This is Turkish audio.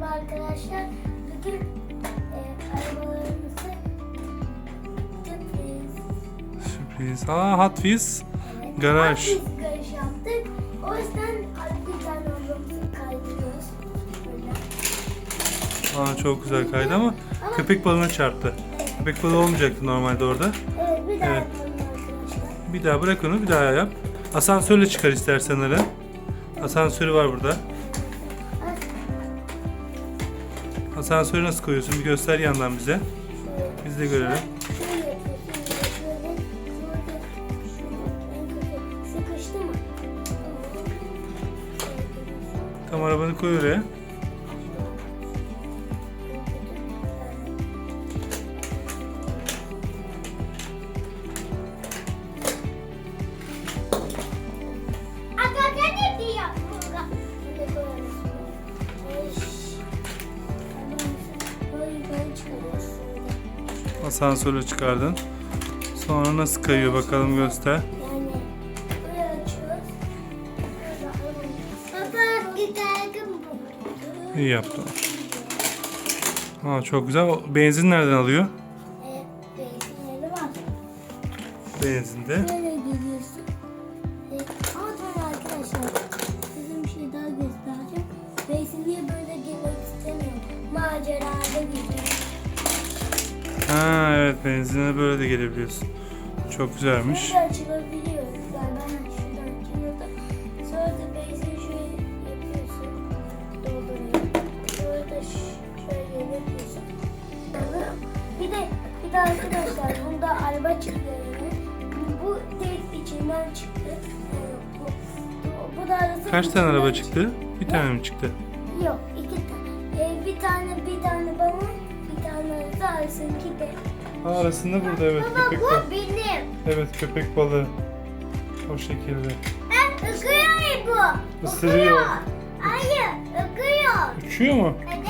Merhaba arkadaşlar. Bugün e, arabalarımızı sürpriz. Sürpriz. Aa Hot Wheels. Evet, Garaj. Biz garaj yaptık. O yüzden bir tane arabamızı kaydırıyoruz. Böyle. Aa çok güzel kaydı ama Ama- köpek balığına çarptı. Köpek balığı olmayacaktı normalde orada. Evet bir daha Evet. Bir daha bırak onu bir daha yap. Asansörle çıkar istersen ara. Asansörü var burada. Asansörü nasıl koyuyorsun bir göster yandan bize. Biz de görelim. Tam arabanı koy oraya. Asansörle çıkardın. Sonra nasıl kayıyor bakalım göster. İyi yaptın. Aa çok güzel. Benzin nereden alıyor? Benzinde. Böyle geliyorsun. Ama sonra arkadaşlar size bir şey daha göstereceğim. Benzinliğe böyle girmek istemiyorum. Macerada gidiyorum. Ha evet benzine böyle de gelebiliyorsun. Çok güzelmiş. Böyle açılabiliyor. Yani ben şuradan açılıyordu. Sonra da benzin şöyle yapıyorsun. Dolduruyor. Sonra da ş- şöyle yapıyorsun. Sonra Bir de bir de arkadaşlar bunda araba çıktı yani. Bu tek içinden çıktı. Bu, bu, bu da arası Kaç tane araba içinden çıktı? Bir tane mi çıktı? Yok iki tane. Ee, bir tane bir tane bana arası arasındaki de. Arasında burada evet Baba köpek balığı. bu benim. Evet köpek balığı. O şekilde. Ha, ıkıyor bu. Isırıyor. Hayır, ıkıyor. Uçuyor mu? Evet.